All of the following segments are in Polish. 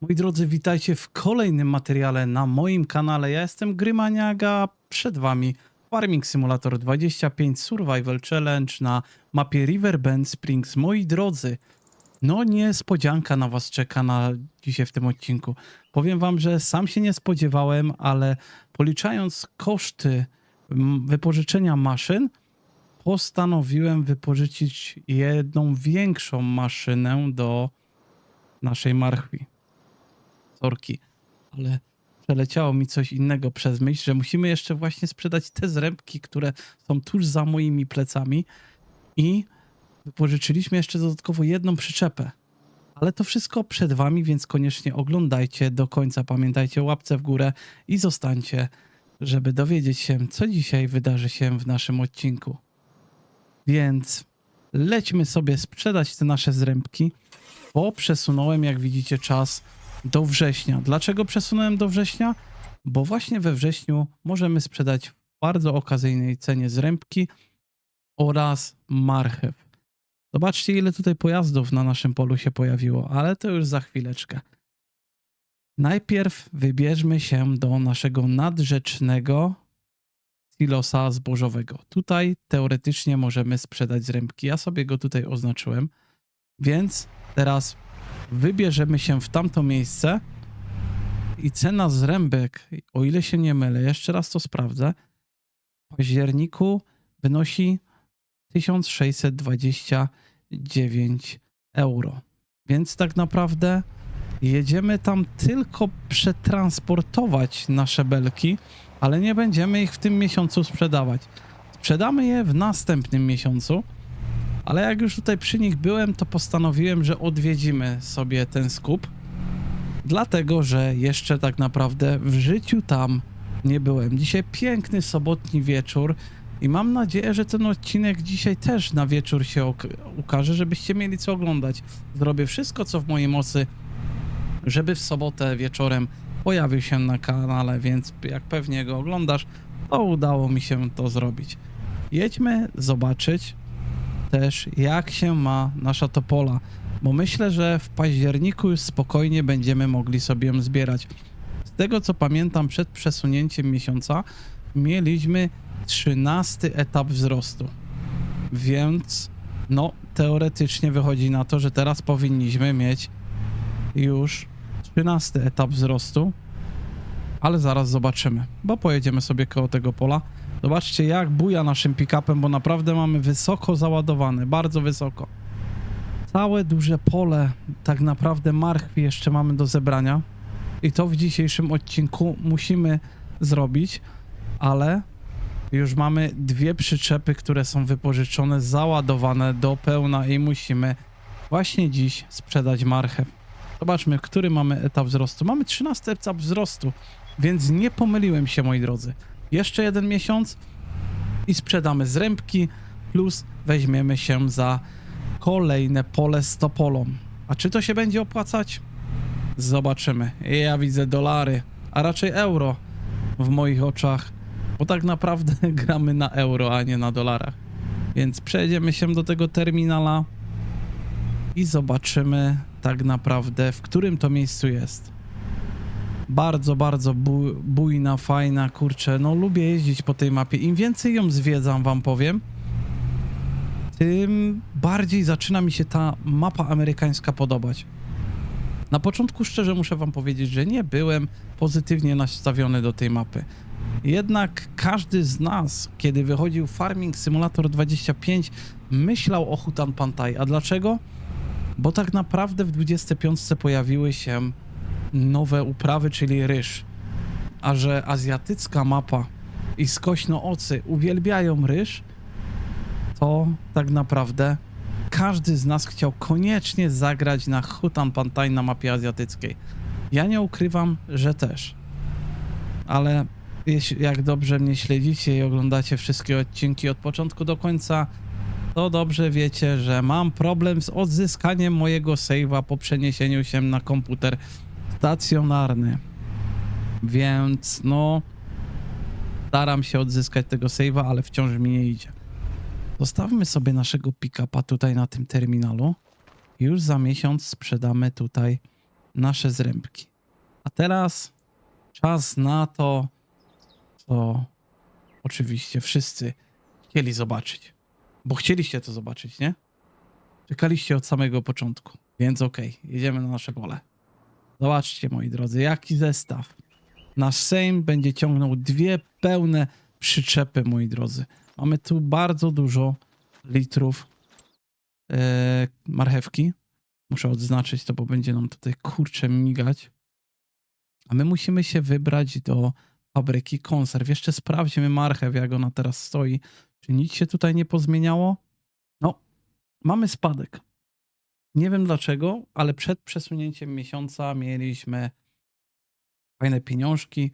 Moi drodzy, witajcie w kolejnym materiale na moim kanale. Ja jestem Grymaniaga, przed wami Farming Simulator 25 Survival Challenge na mapie Riverbend Springs. Moi drodzy, no niespodzianka na was czeka na dzisiaj w tym odcinku. Powiem wam, że sam się nie spodziewałem, ale policzając koszty mm, wypożyczenia maszyn, postanowiłem wypożyczyć jedną większą maszynę do naszej marchwi ale przeleciało mi coś innego przez myśl, że musimy jeszcze właśnie sprzedać te zrębki, które są tuż za moimi plecami i wypożyczyliśmy jeszcze dodatkowo jedną przyczepę. Ale to wszystko przed wami, więc koniecznie oglądajcie do końca. Pamiętajcie łapce w górę i zostańcie, żeby dowiedzieć się, co dzisiaj wydarzy się w naszym odcinku. Więc lećmy sobie sprzedać te nasze zrębki, bo przesunąłem, jak widzicie, czas do września. Dlaczego przesunąłem do września? Bo właśnie we wrześniu możemy sprzedać w bardzo okazyjnej cenie zrębki oraz marchew. Zobaczcie, ile tutaj pojazdów na naszym polu się pojawiło, ale to już za chwileczkę. Najpierw wybierzmy się do naszego nadrzecznego silosa zbożowego. Tutaj teoretycznie możemy sprzedać zrębki. Ja sobie go tutaj oznaczyłem, więc teraz wybierzemy się w tamto miejsce i cena zrębek, o ile się nie mylę, jeszcze raz to sprawdzę, w październiku wynosi 1629 euro. Więc tak naprawdę jedziemy tam tylko przetransportować nasze belki, ale nie będziemy ich w tym miesiącu sprzedawać. Sprzedamy je w następnym miesiącu. Ale jak już tutaj przy nich byłem, to postanowiłem, że odwiedzimy sobie ten skup. Dlatego, że jeszcze tak naprawdę w życiu tam nie byłem. Dzisiaj piękny sobotni wieczór i mam nadzieję, że ten odcinek dzisiaj też na wieczór się ukaże, żebyście mieli co oglądać. Zrobię wszystko, co w mojej mocy, żeby w sobotę wieczorem pojawił się na kanale, więc jak pewnie go oglądasz, to udało mi się to zrobić. Jedźmy zobaczyć, też, jak się ma nasza topola, bo myślę, że w październiku już spokojnie będziemy mogli sobie ją zbierać. Z tego co pamiętam, przed przesunięciem miesiąca mieliśmy 13 etap wzrostu. Więc, no, teoretycznie wychodzi na to, że teraz powinniśmy mieć już 13 etap wzrostu, ale zaraz zobaczymy, bo pojedziemy sobie koło tego pola. Zobaczcie, jak buja naszym pick-upem, bo naprawdę mamy wysoko załadowane, bardzo wysoko. Całe duże pole, tak naprawdę marchwi jeszcze mamy do zebrania. I to w dzisiejszym odcinku musimy zrobić, ale już mamy dwie przyczepy, które są wypożyczone, załadowane do pełna i musimy właśnie dziś sprzedać marchew. Zobaczmy, który mamy etap wzrostu. Mamy 13 etap wzrostu, więc nie pomyliłem się, moi drodzy jeszcze jeden miesiąc i sprzedamy zrębki, plus weźmiemy się za kolejne pole z topolą. A czy to się będzie opłacać? Zobaczymy. Ja widzę dolary, a raczej euro w moich oczach, bo tak naprawdę gramy na euro, a nie na dolarach. Więc przejdziemy się do tego terminala i zobaczymy tak naprawdę, w którym to miejscu jest bardzo, bardzo bu- bujna, fajna, kurczę, no lubię jeździć po tej mapie. Im więcej ją zwiedzam, wam powiem, tym bardziej zaczyna mi się ta mapa amerykańska podobać. Na początku szczerze muszę wam powiedzieć, że nie byłem pozytywnie nastawiony do tej mapy. Jednak każdy z nas, kiedy wychodził Farming Simulator 25, myślał o Hutan Pantai. A dlaczego? Bo tak naprawdę w 25 pojawiły się nowe uprawy, czyli ryż. A że azjatycka mapa i skośnoocy uwielbiają ryż, to tak naprawdę każdy z nas chciał koniecznie zagrać na Hutan Pantai na mapie azjatyckiej. Ja nie ukrywam, że też. Ale jak dobrze mnie śledzicie i oglądacie wszystkie odcinki od początku do końca, to dobrze wiecie, że mam problem z odzyskaniem mojego save'a po przeniesieniu się na komputer stacjonarny. Więc no staram się odzyskać tego save'a, ale wciąż mi nie idzie. Zostawmy sobie naszego pick-upa tutaj na tym terminalu. Już za miesiąc sprzedamy tutaj nasze zrębki. A teraz czas na to, co oczywiście wszyscy chcieli zobaczyć. Bo chcieliście to zobaczyć, nie? Czekaliście od samego początku. Więc okej, jedziemy na nasze pole. Zobaczcie, moi drodzy, jaki zestaw. Nasz Sejm będzie ciągnął dwie pełne przyczepy, moi drodzy. Mamy tu bardzo dużo litrów e, marchewki. Muszę odznaczyć to, bo będzie nam tutaj kurczę migać. A my musimy się wybrać do fabryki konserw. Jeszcze sprawdźmy marchew, jak ona teraz stoi. Czy nic się tutaj nie pozmieniało? No, mamy spadek. Nie wiem dlaczego, ale przed przesunięciem miesiąca mieliśmy fajne pieniążki.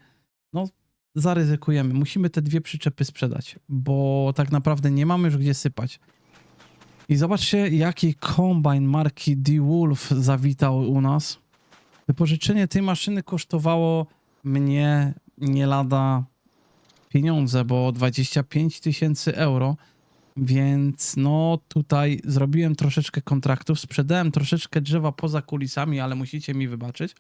No, zaryzykujemy. Musimy te dwie przyczepy sprzedać, bo tak naprawdę nie mamy już gdzie sypać. I zobaczcie, jaki kombajn marki D-Wolf zawitał u nas. Wypożyczenie tej maszyny kosztowało mnie nie lada pieniądze, bo 25 tysięcy euro. Więc no tutaj zrobiłem troszeczkę kontraktów, sprzedałem troszeczkę drzewa poza kulisami, ale musicie mi wybaczyć,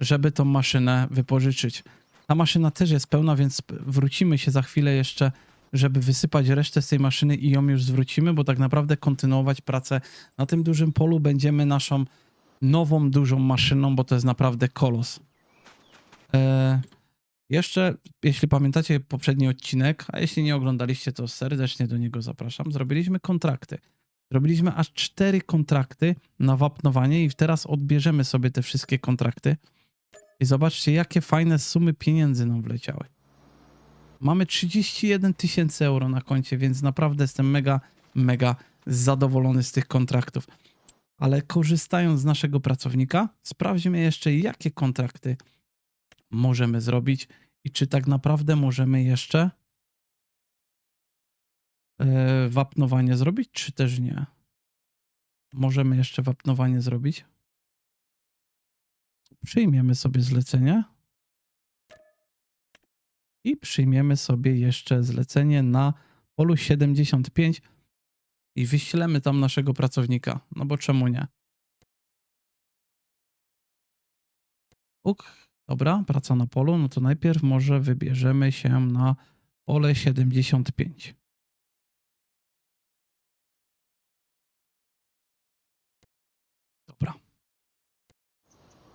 żeby tą maszynę wypożyczyć. Ta maszyna też jest pełna, więc wrócimy się za chwilę jeszcze, żeby wysypać resztę z tej maszyny i ją już zwrócimy, bo tak naprawdę kontynuować pracę na tym dużym polu będziemy naszą nową dużą maszyną, bo to jest naprawdę kolos. Eee, jeszcze, jeśli pamiętacie poprzedni odcinek, a jeśli nie oglądaliście, to serdecznie do niego zapraszam. Zrobiliśmy kontrakty. Zrobiliśmy aż cztery kontrakty na wapnowanie i teraz odbierzemy sobie te wszystkie kontrakty. I zobaczcie, jakie fajne sumy pieniędzy nam wleciały. Mamy 31 tysięcy euro na koncie, więc naprawdę jestem mega, mega zadowolony z tych kontraktów. Ale korzystając z naszego pracownika, sprawdźmy jeszcze, jakie kontrakty możemy zrobić i czy tak naprawdę możemy jeszcze e, wapnowanie zrobić, czy też nie. Możemy jeszcze wapnowanie zrobić. Przyjmiemy sobie zlecenie. I przyjmiemy sobie jeszcze zlecenie na polu 75 i wyślemy tam naszego pracownika. No bo czemu nie? Uk, dobra, praca na polu. No to najpierw może wybierzemy się na pole 75. Dobra.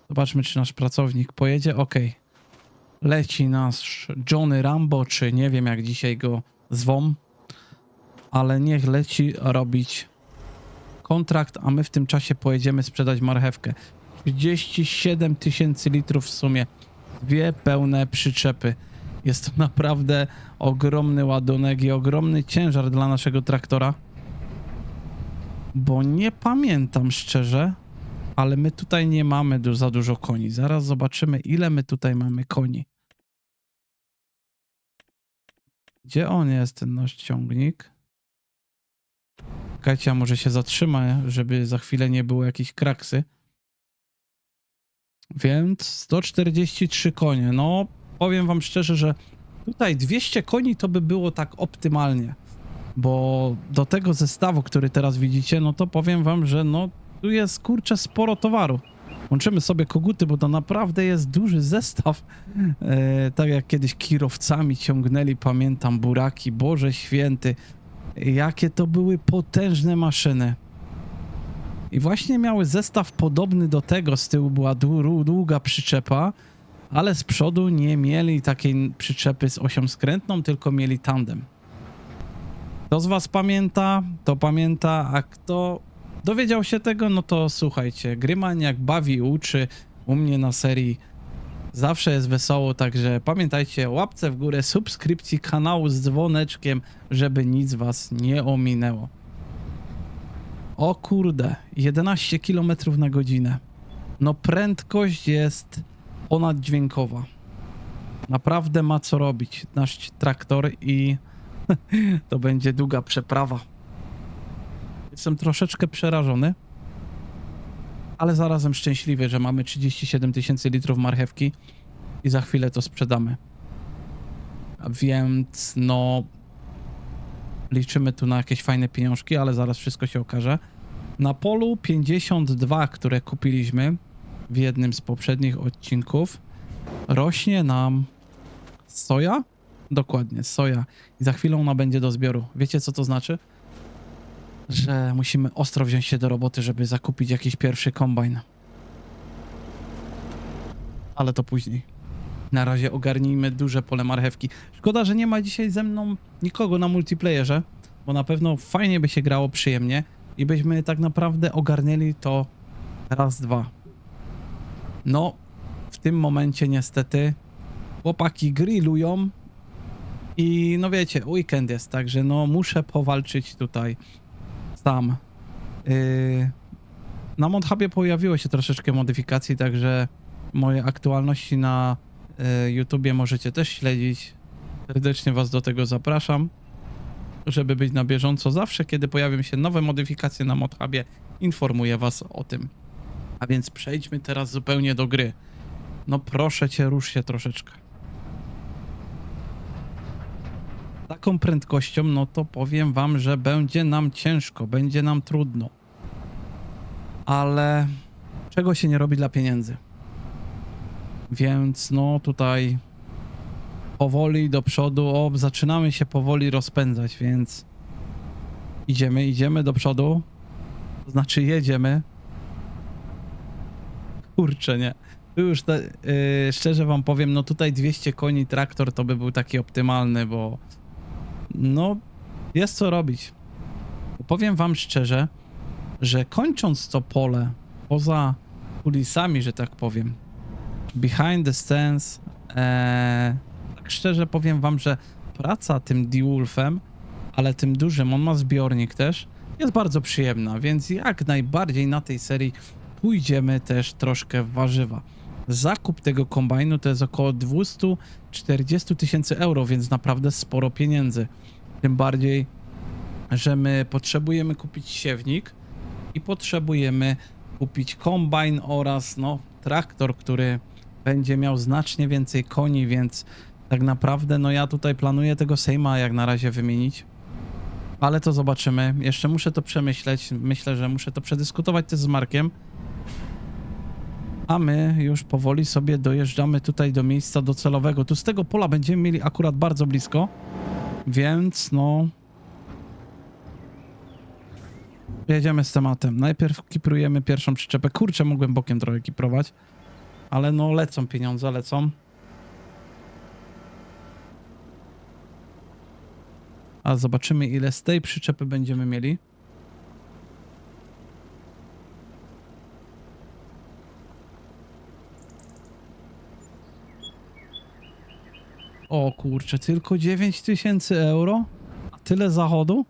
Zobaczmy, czy nasz pracownik pojedzie. Ok. Leci nasz Johnny Rambo, czy nie wiem, jak dzisiaj go zwą ale niech leci robić kontrakt, a my w tym czasie pojedziemy sprzedać marchewkę. 37 tysięcy litrów w sumie. Dwie pełne przyczepy. Jest to naprawdę ogromny ładunek i ogromny ciężar dla naszego traktora. Bo nie pamiętam szczerze, ale my tutaj nie mamy za dużo koni. Zaraz zobaczymy, ile my tutaj mamy koni. Gdzie on jest, ten nasz ciągnik? Czekajcie, a może się zatrzyma, żeby za chwilę nie było jakiejś kraksy. Więc 143 konie. No, powiem wam szczerze, że tutaj 200 koni to by było tak optymalnie. Bo do tego zestawu, który teraz widzicie, no to powiem wam, że no tu jest kurczę sporo towaru. Łączymy sobie koguty, bo to naprawdę jest duży zestaw. E, tak jak kiedyś kierowcami ciągnęli, pamiętam, buraki, Boże Święty. Jakie to były potężne maszyny. I właśnie miały zestaw podobny do tego. Z tyłu była dłu- długa przyczepa, ale z przodu nie mieli takiej przyczepy z osią skrętną, tylko mieli tandem. Kto z was pamięta, to pamięta, a kto dowiedział się tego, no to słuchajcie, Gryman jak bawi uczy u mnie na serii Zawsze jest wesoło, także pamiętajcie, łapce w górę, subskrypcji kanału z dzwoneczkiem, żeby nic was nie ominęło. O kurde, 11 km na godzinę. No prędkość jest ponaddźwiękowa. Naprawdę ma co robić nasz traktor i to będzie długa przeprawa. Jestem troszeczkę przerażony ale zarazem szczęśliwy, że mamy 37 tysięcy litrów marchewki i za chwilę to sprzedamy. Więc no liczymy tu na jakieś fajne pieniążki, ale zaraz wszystko się okaże. Na polu 52, które kupiliśmy w jednym z poprzednich odcinków, rośnie nam soja? Dokładnie, soja. I za chwilę ona będzie do zbioru. Wiecie, co to znaczy? Że musimy ostro wziąć się do roboty, żeby zakupić jakiś pierwszy kombajn. Ale to później. Na razie ogarnijmy duże pole marchewki. Szkoda, że nie ma dzisiaj ze mną nikogo na multiplayerze, bo na pewno fajnie by się grało przyjemnie i byśmy tak naprawdę ogarnęli to raz, dwa. No, w tym momencie niestety chłopaki grillują i no wiecie, weekend jest, także no muszę powalczyć tutaj sam. Yy, na ModHubie pojawiło się troszeczkę modyfikacji, także moje aktualności na YouTubie możecie też śledzić. Serdecznie Was do tego zapraszam, żeby być na bieżąco. Zawsze, kiedy pojawią się nowe modyfikacje na ModHubie, informuję Was o tym. A więc przejdźmy teraz zupełnie do gry. No proszę Cię, rusz się troszeczkę. Taką prędkością, no to powiem Wam, że będzie nam ciężko, będzie nam trudno. Ale czego się nie robi dla pieniędzy? Więc no tutaj powoli do przodu, o zaczynamy się powoli rozpędzać, więc idziemy, idziemy do przodu, to znaczy jedziemy. Kurczę, nie. Tu już te, yy, szczerze wam powiem, no tutaj 200 koni traktor to by był taki optymalny, bo no jest co robić. Powiem wam szczerze, że kończąc to pole poza kulisami, że tak powiem, behind the scenes, e, tak szczerze powiem wam, że praca tym D-Wolfem, ale tym dużym, on ma zbiornik też, jest bardzo przyjemna, więc jak najbardziej na tej serii pójdziemy też troszkę w warzywa. Zakup tego kombajnu to jest około 240 tysięcy euro, więc naprawdę sporo pieniędzy. Tym bardziej, że my potrzebujemy kupić siewnik i potrzebujemy kupić kombajn oraz no, traktor, który będzie miał znacznie więcej koni, więc tak naprawdę no ja tutaj planuję tego Sejma jak na razie wymienić. Ale to zobaczymy. Jeszcze muszę to przemyśleć. Myślę, że muszę to przedyskutować też z Markiem. A my już powoli sobie dojeżdżamy tutaj do miejsca docelowego. Tu z tego pola będziemy mieli akurat bardzo blisko. Więc no... Jedziemy z tematem. Najpierw kiprujemy pierwszą przyczepę. Kurczę, mogłem bokiem trochę kiprować. Ale no lecą pieniądze, lecą. A zobaczymy ile z tej przyczepy będziemy mieli. O kurczę, tylko 9000 tysięcy euro? A tyle zachodu?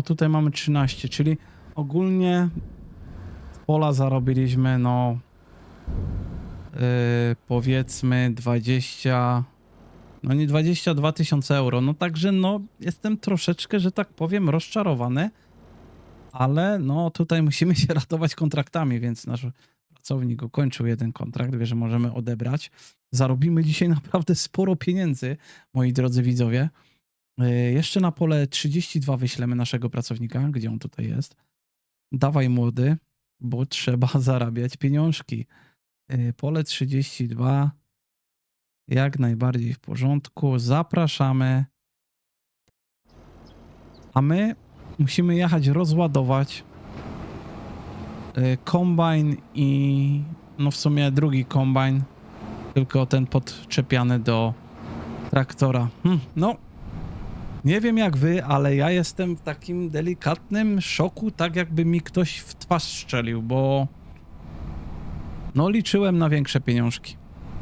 O, tutaj mamy 13, czyli ogólnie pola zarobiliśmy, no yy, powiedzmy 20, no nie 22 tysiące euro. No także no jestem troszeczkę, że tak powiem, rozczarowany, ale no tutaj musimy się ratować kontraktami, więc nasz pracownik ukończył jeden kontrakt, wie, że możemy odebrać. Zarobimy dzisiaj naprawdę sporo pieniędzy, moi drodzy widzowie. E, Jeszcze na pole 32 wyślemy naszego pracownika, gdzie on tutaj jest. Dawaj młody, bo trzeba zarabiać pieniążki. E, Pole 32 jak najbardziej w porządku. Zapraszamy. A my musimy jechać rozładować e, kombajn i no w sumie drugi kombajn, tylko ten podczepiany do traktora. Hm, no, nie wiem jak wy, ale ja jestem w takim delikatnym szoku, tak jakby mi ktoś w twarz strzelił, bo no liczyłem na większe pieniążki.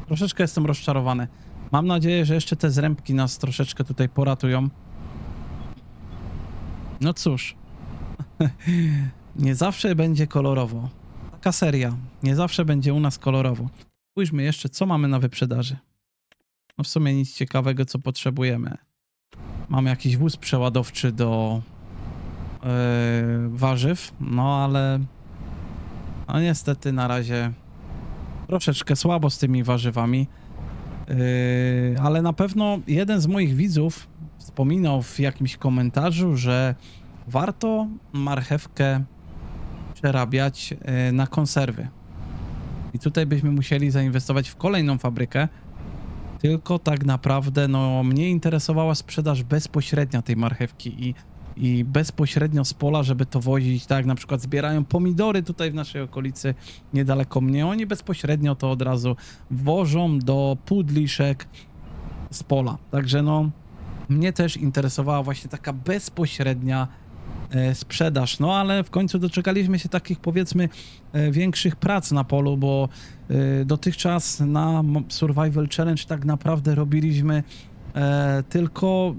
Troszeczkę jestem rozczarowany. Mam nadzieję, że jeszcze te zrębki nas troszeczkę tutaj poratują. No cóż, nie zawsze będzie kolorowo. Taka seria, nie zawsze będzie u nas kolorowo. Spójrzmy jeszcze, co mamy na wyprzedaży. No w sumie nic ciekawego, co potrzebujemy. Mamy jakiś wóz przeładowczy do yy, warzyw, no ale no niestety na razie troszeczkę słabo z tymi warzywami. Yy, ale na pewno jeden z moich widzów wspominał w jakimś komentarzu, że warto marchewkę przerabiać yy, na konserwy. I tutaj byśmy musieli zainwestować w kolejną fabrykę. Tylko tak naprawdę, no, mnie interesowała sprzedaż bezpośrednia tej marchewki i, i bezpośrednio z pola, żeby to wozić. Tak, na przykład zbierają pomidory tutaj w naszej okolicy, niedaleko mnie. Oni bezpośrednio to od razu wożą do pudliszek z pola. Także no, mnie też interesowała właśnie taka bezpośrednia sprzedaż. No ale w końcu doczekaliśmy się takich powiedzmy e, większych prac na polu, bo e, dotychczas na Survival Challenge tak naprawdę robiliśmy e, tylko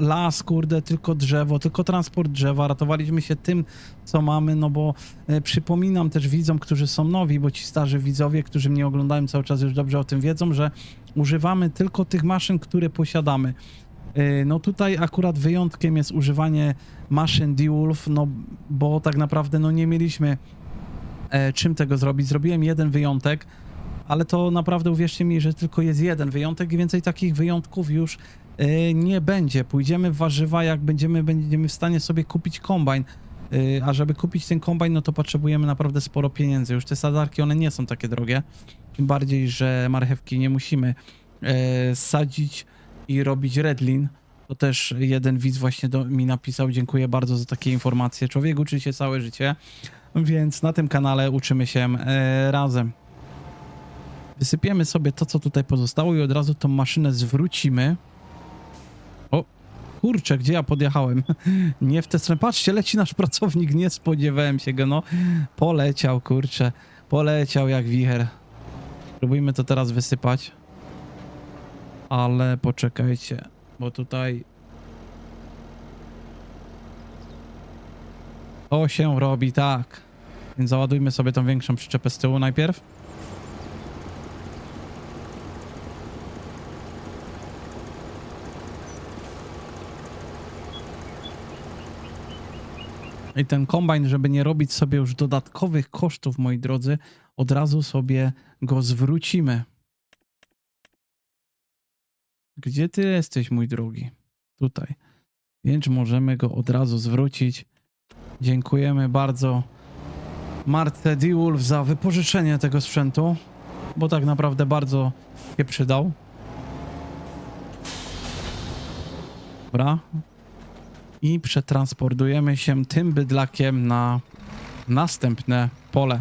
las, kurde, tylko drzewo, tylko transport drzewa, ratowaliśmy się tym, co mamy, no bo e, przypominam też widzom, którzy są nowi, bo ci starzy widzowie, którzy mnie oglądają cały czas już dobrze o tym wiedzą, że używamy tylko tych maszyn, które posiadamy. E, No tutaj akurat wyjątkiem jest używanie maszyn D-Wolf, no bo tak naprawdę no nie mieliśmy e, czym tego zrobić. Zrobiłem jeden wyjątek, ale to naprawdę uwierzcie mi, że tylko jest jeden wyjątek i więcej takich wyjątków już e, nie będzie. Pójdziemy w warzywa, jak będziemy, będziemy w stanie sobie kupić kombajn. E, A żeby kupić ten kombajn, no to potrzebujemy naprawdę sporo pieniędzy. Już te sadarki, one nie są takie drogie. Tym bardziej, że marchewki nie musimy sadzić i robić redlin. To też jeden widz właśnie do, mi napisał. Dziękuję bardzo za takie informacje. Człowiek uczy się całe życie, więc na tym kanale uczymy się e, razem. Wysypiemy sobie to, co tutaj pozostało i od razu tą maszynę zwrócimy. O, kurczę, gdzie ja podjechałem? Nie w tę stronę. Patrzcie, leci nasz pracownik, nie spodziewałem się go, no. Poleciał, kurczę, poleciał jak wicher. Spróbujmy to teraz wysypać. Ale poczekajcie, bo tutaj... To się robi tak. Więc załadujmy sobie tą większą przyczepę z tyłu najpierw. I ten kombajn, żeby nie robić sobie już dodatkowych kosztów, moi drodzy, od razu sobie go zwrócimy. Gdzie ty jesteś, mój drogi? Tutaj. Więc możemy go od razu zwrócić. Dziękujemy bardzo Martę D-Wolf za wypożyczenie tego sprzętu, bo tak naprawdę bardzo się przydał. Dobra. I przetransportujemy się tym bydlakiem na następne pole.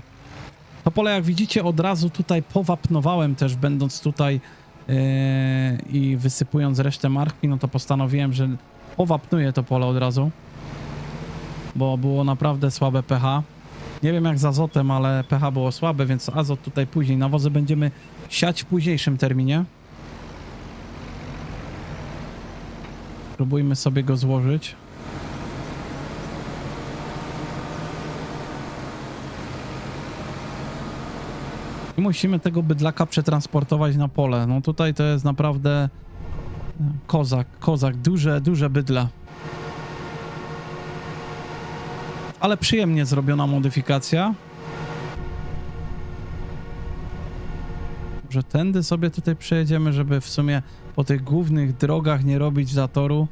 To pole, jak widzicie, od razu tutaj powapnowałem też, będąc tutaj i wysypując resztę marchwi, no to postanowiłem, że powapnuję to pole od razu, bo było naprawdę słabe pH. Nie wiem jak z azotem, ale pH było słabe, więc azot tutaj później. Nawozy będziemy siać w późniejszym terminie. Próbujmy sobie go złożyć. Musimy tego bydlaka przetransportować na pole. No tutaj to jest naprawdę e, kozak, kozak, duże, duże bydla. Ale przyjemnie zrobiona modyfikacja. Że tędy sobie tutaj przejedziemy, żeby w sumie po tych głównych drogach nie robić zatoru.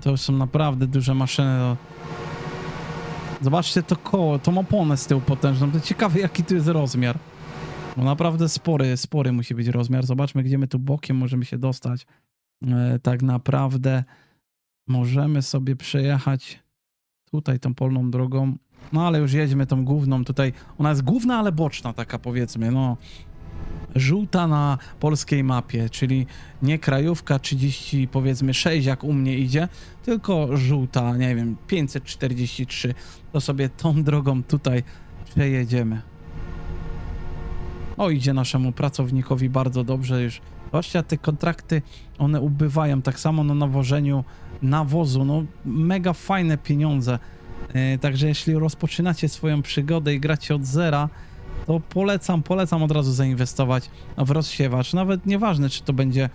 To już są naprawdę duże maszyny. Zobaczcie to koło, tą oponę z tyłu potężną. To ciekawe jaki tu jest rozmiar. No naprawdę spory, spory musi być rozmiar. Zobaczmy gdzie my tu bokiem możemy się dostać. E, tak naprawdę możemy sobie przejechać tutaj tą polną drogą. No ale już jedźmy tą główną tutaj. Ona jest główna, ale boczna taka powiedzmy, no. Żółta na polskiej mapie, czyli nie krajówka 30 powiedzmy 6 jak u mnie idzie, tylko żółta, nie wiem, 543. To sobie tą drogą tutaj przejedziemy. O, idzie naszemu pracownikowi bardzo dobrze już. Zobaczcie, te kontrakty, one ubywają. Tak samo na nawożeniu nawozu, no mega fajne pieniądze. E, Także jeśli rozpoczynacie swoją przygodę i gracie od zera, to polecam, polecam od razu zainwestować w rozsiewacz. Nawet nieważne, czy to będzie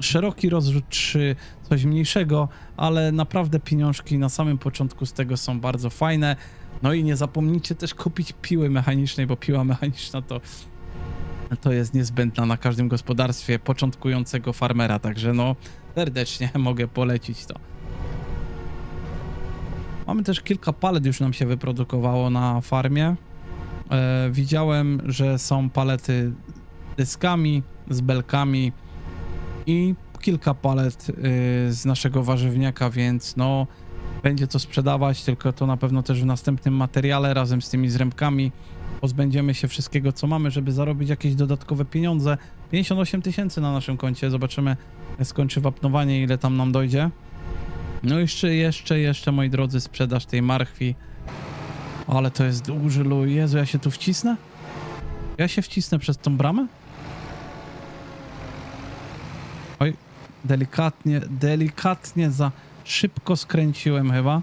szeroki rozrzut, czy coś mniejszego, ale naprawdę pieniążki na samym początku z tego są bardzo fajne. No i nie zapomnijcie też kupić piły mechanicznej, bo piła mechaniczna to to jest niezbędna na każdym gospodarstwie początkującego farmera, także no serdecznie mogę polecić to. Mamy też kilka palet już nam się wyprodukowało na farmie. E, widziałem, że są palety dyskami, z belkami i kilka palet y, z naszego warzywniaka, więc no będzie to sprzedawać, tylko to na pewno też w następnym materiale razem z tymi zrębkami pozbędziemy się wszystkiego, co mamy, żeby zarobić jakieś dodatkowe pieniądze. 58 tysięcy na naszym koncie, zobaczymy, jak skończy wapnowanie, ile tam nam dojdzie. No jeszcze, jeszcze, jeszcze, moi drodzy, sprzedaż tej marchwi. Ale to jest duży luj. Jezu, ja się tu wcisnę? Ja się wcisnę przez tą bramę? Oj, delikatnie, delikatnie za szybko skręciłem chyba.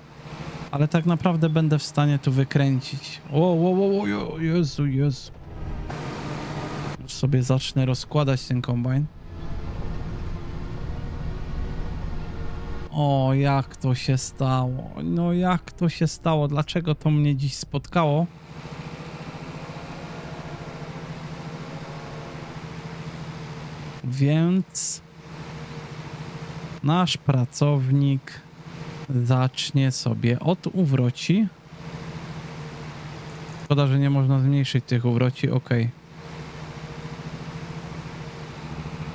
Ale tak naprawdę będę w stanie tu wykręcić. O, o, o, o, Jezu, Jezu. Już sobie zacznę rozkładać ten kombajn. O, jak to się stało? No jak to się stało? Dlaczego to mnie dziś spotkało? Więc nasz pracownik zacznie sobie od uwroci. Szkoda, że nie można zmniejszyć tych uwroci, ok.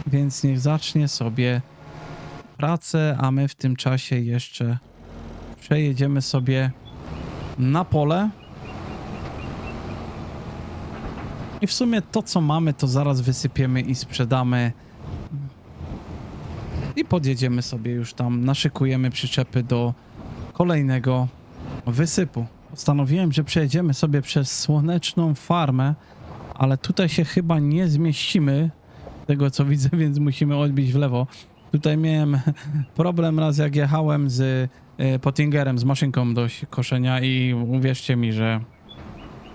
Więc niech zacznie sobie pracę, a my w tym czasie jeszcze przejedziemy sobie na pole. I w sumie to, co mamy, to zaraz wysypiemy i sprzedamy. I podjedziemy sobie już tam, naszykujemy przyczepy do kolejnego wysypu. Postanowiłem, że przejedziemy sobie przez słoneczną farmę, ale tutaj się chyba nie zmieścimy, tego co widzę, więc musimy odbić w lewo. Tutaj miałem problem raz, jak jechałem z e, Pottingerem, z maszynką do koszenia i uwierzcie mi, że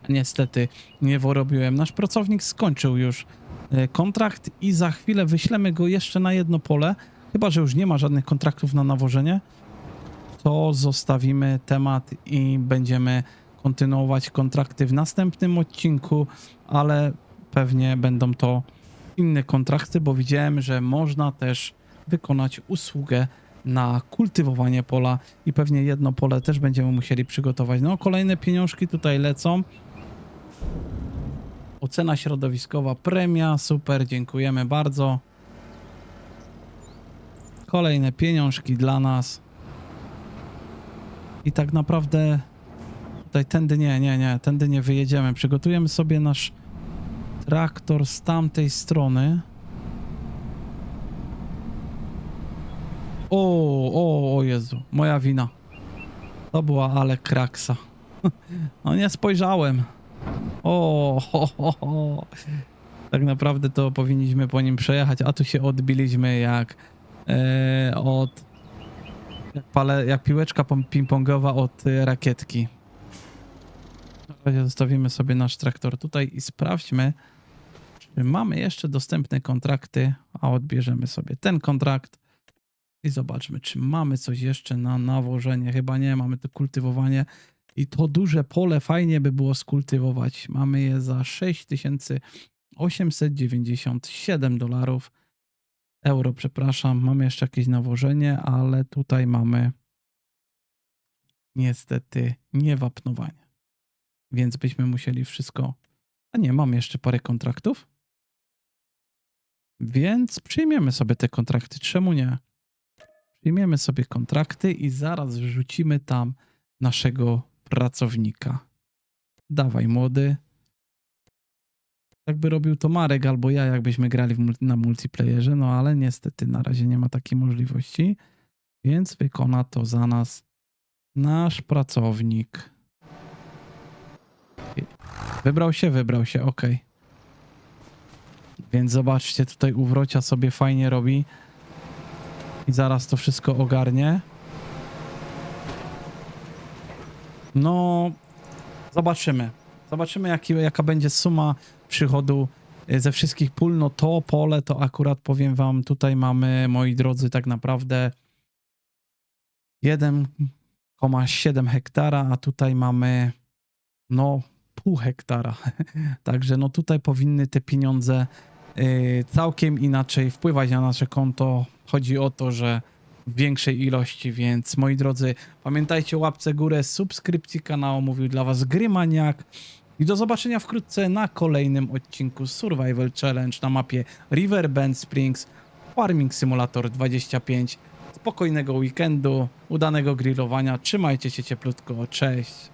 niestety nie wyrobiłem. Nasz pracownik skończył już e, kontrakt i za chwilę wyślemy go jeszcze na jedno pole. Chyba, że już nie ma żadnych kontraktów na nawożenie, to zostawimy temat i będziemy kontynuować kontrakty w następnym odcinku, ale pewnie będą to inne kontrakty, bo widziałem, że można też wykonać usługę na kultywowanie pola i pewnie jedno pole też będziemy musieli przygotować. No, kolejne pieniążki tutaj lecą. Ocena środowiskowa, premia, super, dziękujemy bardzo. Kolejne pieniążki dla nas. I tak naprawdę tutaj tędy nie, nie, nie, tędy nie wyjedziemy. Przygotujemy sobie nasz traktor z tamtej strony. O, o, o Jezu, moja wina. To była ale kraksa. No nie spojrzałem. O, ho, ho, ho. Tak naprawdę to powinniśmy po nim przejechać, a tu się odbiliśmy jak e, od jak, pale, jak piłeczka ping-pongowa od e, rakietki. Zostawimy sobie nasz traktor tutaj i sprawdźmy, czy mamy jeszcze dostępne kontrakty, a odbierzemy sobie ten kontrakt i zobaczmy, czy mamy coś jeszcze na nawożenie. Chyba nie, mamy to kultywowanie i to duże pole fajnie by było skultywować. Mamy je za 6897 dolarów. Euro, przepraszam. Mamy jeszcze jakieś nawożenie, ale tutaj mamy niestety niewapnowanie. Więc byśmy musieli wszystko. A nie, mam jeszcze parę kontraktów. Więc przyjmiemy sobie te kontrakty. Czemu nie? Przyjmiemy sobie kontrakty i zaraz wrzucimy tam naszego pracownika. Dawaj, młody. Jakby robił to Marek albo ja, jakbyśmy grali na multiplayerze, no ale niestety na razie nie ma takiej możliwości, więc wykona to za nas nasz pracownik. Wybrał się, wybrał się, ok. Więc zobaczcie, tutaj uwrocia sobie fajnie robi i zaraz to wszystko ogarnie. No, zobaczymy. Zobaczymy, jaki, jaka będzie suma przychodu y, ze wszystkich pól. No to pole, to akurat powiem wam, tutaj mamy, moi drodzy, tak naprawdę 1,7 hektara, a tutaj mamy no pół hektara. Także no tutaj powinny te pieniądze całkiem inaczej wpływać na nasze konto. Chodzi o to, że w większej ilości, więc moi drodzy, pamiętajcie łapce górę, subskrypcji kanału, mówił dla was Grymaniak i do zobaczenia wkrótce na kolejnym odcinku Survival Challenge na mapie Riverbend Springs Farming Simulator 25. Spokojnego weekendu, udanego grillowania, trzymajcie się cieplutko, cześć!